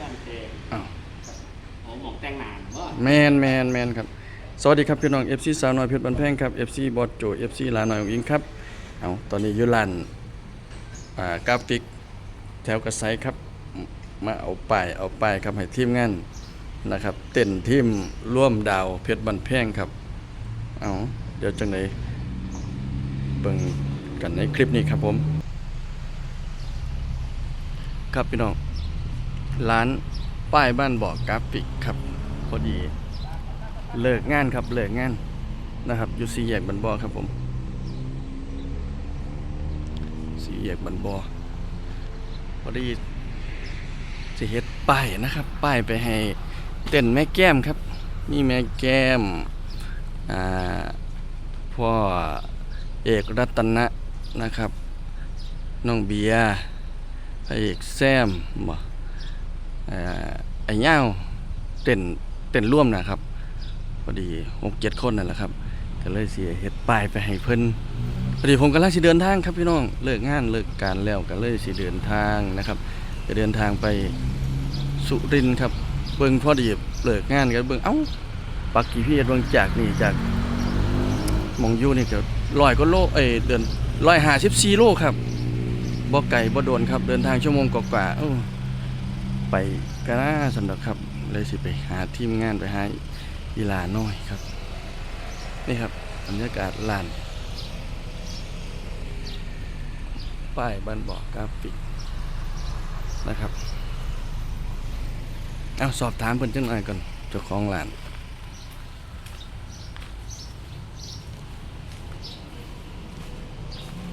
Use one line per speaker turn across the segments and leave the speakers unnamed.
บ้านเตง
อ้าว
โอ้หมองแต่งหนานว่า
แมนแมนแมนครับสวัสดีครับพี่น้อง FC สาวน้อยเพชรบันแพงครับ FC บอสโจ FC หลาน้อยของอิงครับเอาตอนนี้อยุลันอ่ากราฟิกแถวกระไซครับมาเอาป้ายเอาป้ายครับให้ทีมงานนะครับ เต้นทีมร่วมดาวเพชรบันแพงครับเอาเดี๋ยวจังไหนเบิ่งกันในคลิปนี้ครับผม ครับพี่น้อง ร้านป้ายบ้านบอกกราฟิกครับพอดีเลิกงานครับเลิกงานนะครับอยู่สี่แยกบันบอครับผมสี่แยกบันบอพอดีจะเฮ็ดป้ายนะครับ ป้ายไปให้เต้นแม่แก้มครับ มีแม่แก้มอ่าพ่อเอกรัตนะนะครับ น้องเบียร์พระเอกแซมบ่ ไอ้เง่าเต้นเต้นร่วมนะครับพอดีหกเจ็ดคนนั่นแหละครับ ก็เลยเสียเฮ็ดป้ายไปให้เพิ่นพอดีผมกำลังสิเดินทางครับพี่น้องเลิกงานเลิกการแล้วก็เลยสิเดินทางนะครับจะเดินทางไปสุรินทร์ครับ เบิ่งพอดีเลิกงานกันเบิ่งเอ้าปักกี่พี่เบิ่งจากนี่จากมองยูนี่ก็ร้อยก็โลเอเดินร้อยหาสิบสี่โลครับบ่ไก่บ่โดนครับ เดินทางชั่วโมงกว่าๆเอ้า ไปก็น่าสำหรับครับ เลยสิไปหาทีมงานไปหาอีลาน้อยครับ นี่ครับบรรยากาศลาน ป้ายบ้านบอกกราฟิกนะครับ เอาสอบถามเพิ่นจังหน่อยก่อนเจ้าของร้าน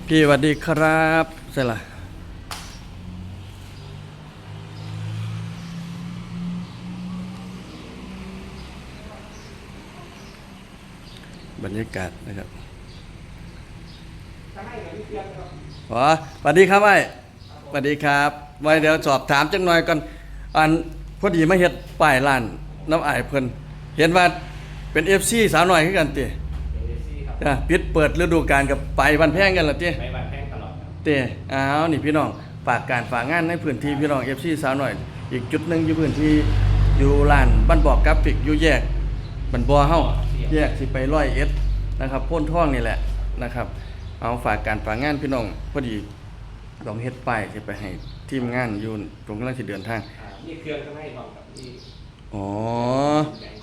พี่สวัสดีครับใช่ละ บรรยากาศนะครับอ๋อสวัสดีครับไอ้สวัสดีครับไว้เดี๋ยวสอบถามจังหน่อยก่อนอันพอดีมาเฮ็ดป้ายร้านน้ำอ้ายเพิ่นเห็นว่าเป็น FC สาวหน่อยคือกันติ
เอซี่ครับ
อะปิดเปิดฤดูกาลกับไปวันแพงกันละติ
ไปบ้านแพงตลอดครับ
เต้อ้าวนี่พี่น้องฝากการฝากงานในพื้นที่พี่น้อง FC สาวหน่อย อีกจุดหนึงอยู่พื้นที่อยู่ร้านบ้านบอกกราฟิกอยู่แยกบันบัวเฮา แยกสิไปร้อยเอ็ดนะครับโพ้นท่องนี่แหละนะครับ เอาฝากการฝากงานพี่น้องพอดีลองเฮ็ดป้ายสิไปให้ทีมงานอยู่ตรงกำลังสิเดินทาง
อ่านี่เครื่องข้างในของกับนี่
อ๋อ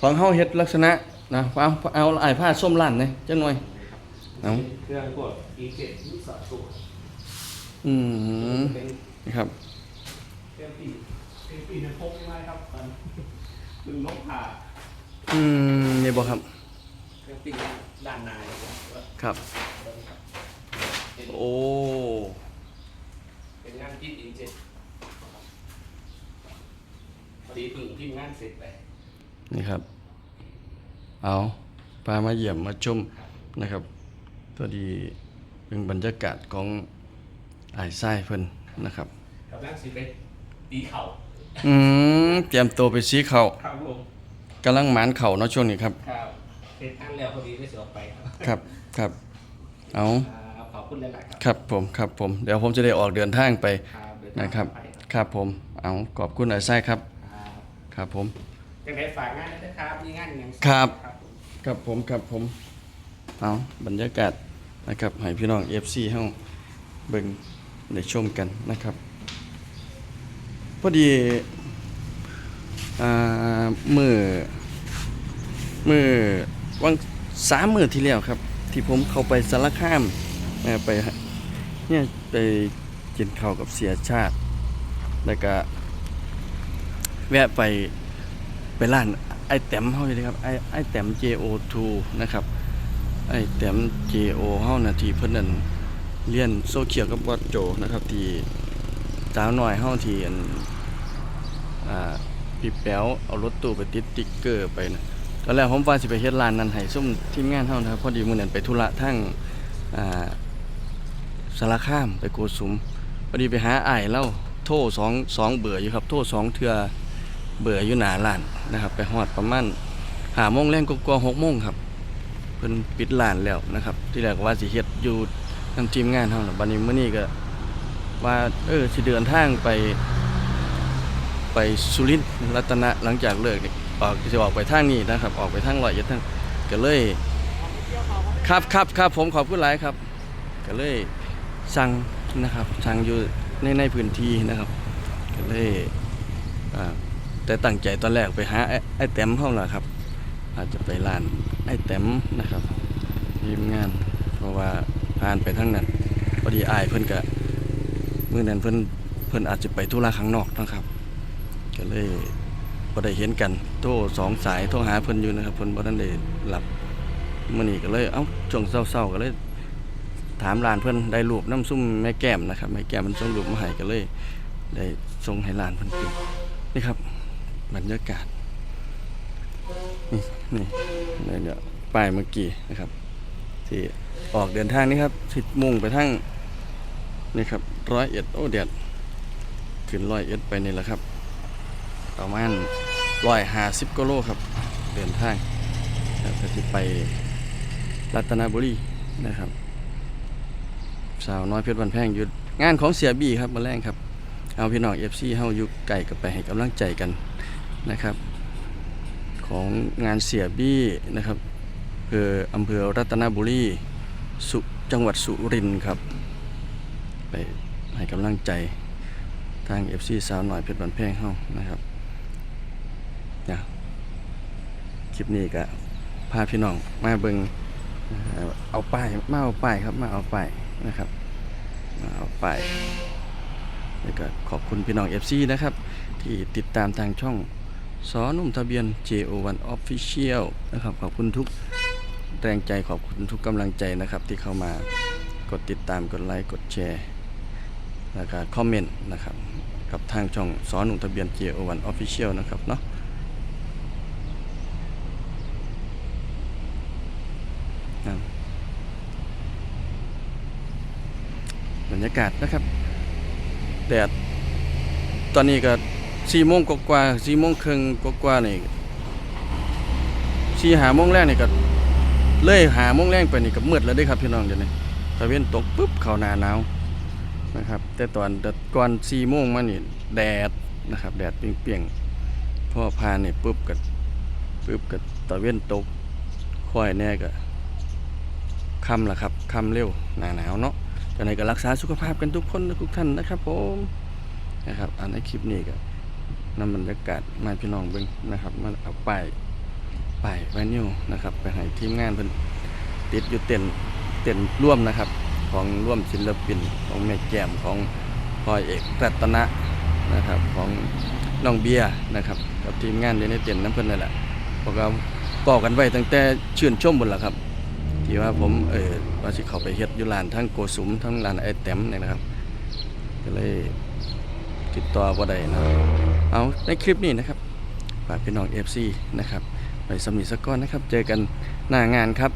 ของเฮาเฮ็ดลักษณะนะเอาเอาอ้ายผ้าส้มลั่นเลยจังหน่อย เอา
เครื่องพวก E7 ยี่สอตัว
อืม
เป็น
นี่ครับ
เครื่องปีเครื่องปีในพกใช่ไหมครับตอนดึงลบผ่า
อืมนี่บ่ครับ
เครื่องปีด้านในครับ
ครับ
เป็น
โอ้
เป็นงานพิษ E7 พอดีเพึ่งพิมพ์งานเสร็จไป
นี่ครับ เอาพามาเยี่ยมมาชมนะครับตัวดีเป็นบรรยากาศของไอ้ไส้เพิ่นนะครับ
กับนั่งสิไปตีเข่า
อืมเตรียมตัวไปสีเขาว
ครับผม
กำลังหมานเข่าเนาะช่วงนี้ครับ
ครับ เสร็จท่านแล้วพอดีได้เสือออกไปครับ
ครับครับเอา
อ่าขอบคุณหลายๆครับ
ครับผมครับผมเดี๋ยวผมจะได้ออกเดินทางไป
ครับเดิทาง
นะครับ
ไป
ครับผมเอาขอบคุณไอ้ไส้ครับ
ครับ
ครับผม
ยังไงฝากงานนะครับมีงานอย่าง
ครับ
ครับผม
ครับผมครับผมเอาบรรยากาศนะครับให้พี่น้อง FC เฮาเบิ่งได้ชมกันนะครับ พอดีอ่ามือมือ วังสามมือที่แล้วครับ ที่ผมเข้าไปสารคามไปเนี่ยไปกินข้าวกับเสียชาติ แล้วก็ แวะไปไปร้านไอแต้มเฮาเลยครับไอไอแต้ม JO2 นะครับไอแต้ม JO เฮานะที่เพิ่นนั่นเรียนโซเชียลกับวัดโจนะครับที่สาวหน้อยเฮาที่อันอ่าพี่แป๋วเอารถตู้ไปติดติ๊กเกอร์ไปนะ ตอนแรกผมว่าสิไปเฮ็ดร้านนั้นให้ซุ่มทีมงานเฮานะครับพอดีมื้อนั้นไปธุระทั้งอ่าสารคามไปโกสุมพอดีไปหาอ้ายเล่าโทรสองสองเบื่ออยู่ครับโทรสองเทื่อเบื่ออยู่หน้าร้านนะครับ ไปฮอดประมาณ5โมงแรงกว่าๆ6โมงครับเพิ่นปิดร้านแล้วนะครับ ที่แรกว่าสิเฮ็ดอยู่นำทีมงานเฮาน่ะบัดนี้มื้อนี้ก็ว่าเออสิเดินทางไป ไปสุรินทร์รัตนะหลังจากเลิกนี่ ออกจะออกไปทางนี้นะครับ ออกไปทางร้อยเอ็ดทางก็เลย ครับครับครับผมขอบคุณหลายครับ ก็เลยสั่งนะครับสั่งอยู่ในในพื้นที่นะครับ ก็เลยแต่ตั้งใจตอนแรกไปหาไอ้ไอ้แต้มเขาล่ะครับ อาจจะไปร้านไอ้แต้มนะครับทีมงาน เพราะว่าผ่านไปทั้งนั้นพอดีอายเพิ่นก็มื้อนั้นเพิ่นเพิ่นอาจจะไปธุระข้างนอกนะครับ ก็เลย บ่ได้เห็นกันโทรสองสายโทรหาเพิ่นอยู่นะครับเพิ่นบ่ทันได้หลับมื้อนี้ก็เลยเอ้าช่วงเช้าๆก็เลยถามร้านเพิ่นได้รูปน้ำซุ่มแม่แก้มนะครับแม่แก้มมันส่งรูปมาให้ก็เลย ได้ส่งให้ร้านเพิ่นกินนี่ครับบรรยากาศนี่นี่นี่เดี๋ยวป้ายเมื่อกี้นะครับ ที่ออกเดินทางนี่ครับสิมุ่งไปทางนี่ครับร้อยเอ็ดโอ้เดียดขึ้นร้อยเอ็ดไปนี่แหละครับประมาณ ร้อยห้าสิบกิโลครับ เดินทางครับจะไปรัตนบุรีนะครับ สาวน้อยเพชรวันแพงหยุดงานของเสียบีครับมาแรงครับ เอาพี่น้องเอฟซีเฮายู่ไก่กับไปให้กำลังใจกันนะครับ ของงานเสียบี้นะครับคืออำเภอรัตนบุรีสุจังหวัดสุรินทร์ครับ ไปให้กำลังใจทาง FC สาวหน่อยเพชรบันแพงเฮานะครับ นะคลิปนี้ก็พาพี่น้องมาเบิงเอ่อเอาป้ายมาเอาป้ายครับมาเอาป้ายนะครับมาเอาป้ายแล้วก็ขอบคุณพี่น้อง FC นะครับ ที่ติดตามทางช่องสอนุ่มทะเบียน JO1 Official นะครับขอบคุณทุกแรงใจขอบคุณทุกกำลังใจนะครับ ที่เข้ามากดติดตามกดไลค์กดแชร์แล้วก็คอมเมนต์นะครับ กับทางช่องสอนุ่มทะเบียน JO1 Official นะครับเนาะ นั่นบรรยากาศนะครับแดดตอนนี้ก็สี่โมงกว่าสี่โมงครึ่งกว่านี่สี่หาโมงแรกนี่ก็เลยหาโมงแรกไปนี่ก็มืดแล้วด้ครับพี่น้องเดี๋ยวนี้ตะเวนตกปุ๊บเข้าหนาหนาวนะครับ แต่ตอนก่อนสี่โมงมานี่แดดนะครับ แดดเปรี้ยงๆพอพานนี่ปุ๊บก็ปุ๊บก็ตะเวนตกค่อยแน่ก็ ค่ำละครับค่ำเร็วหนาหนาวเนาะจังไดก็รักษาสุขภาพกันทุกคนทุกท่านนะครับผมนะครับอันในคลิปนี้ก็นำบรรยากาศมาพี่น้องเบิ่งนะครับมันเอาป้ายป้ายไวนิวนะครับไปให้ทีมงานเพิ่นติดอยู่เต็นเต็นร่วมนะครับ ของร่วมศิลปินของแม่แก้มของพลอยเอกรัตนะนะครับของน้องเบียร์นะครับกับทีมงานอยู่ในเต็นน้ำเพิ่นนั่นแหละพวกเราบอกกันไว้ตั้งแต่ชื่นชมบนละครับ ที่ว่าผมเออว่าสิเขาไปเฮ็ดอยู่ร้านทั้งโกสุมทั้งร้านไอแต้มเนี่ยนะครับ ก็เลยติดต่อบ่ได้นะเอาในคลิปนี้นะครับฝากพี่น้อง FC นะครับไปสำนีสกก้อนนะครับ เจอกันหน้างานครับ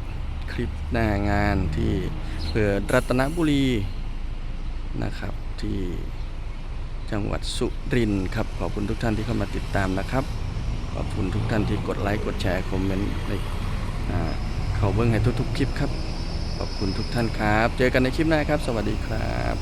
คลิปหน้างานที่เพื่อรัตนบุรีนะครับที่จังหวัดสุรินทร์ครับขอบคุณทุกท่านที่เข้ามาติดตามนะครับ ขอบคุณทุกท่านที่กดไลค์กดแชร์คอมเมนต์ในอ่า เขาเบิ้งให้ทุกๆคลิปครับ ขอบคุณทุกท่านครับ เจอกันในคลิปหน้าครับ สวัสดีครับ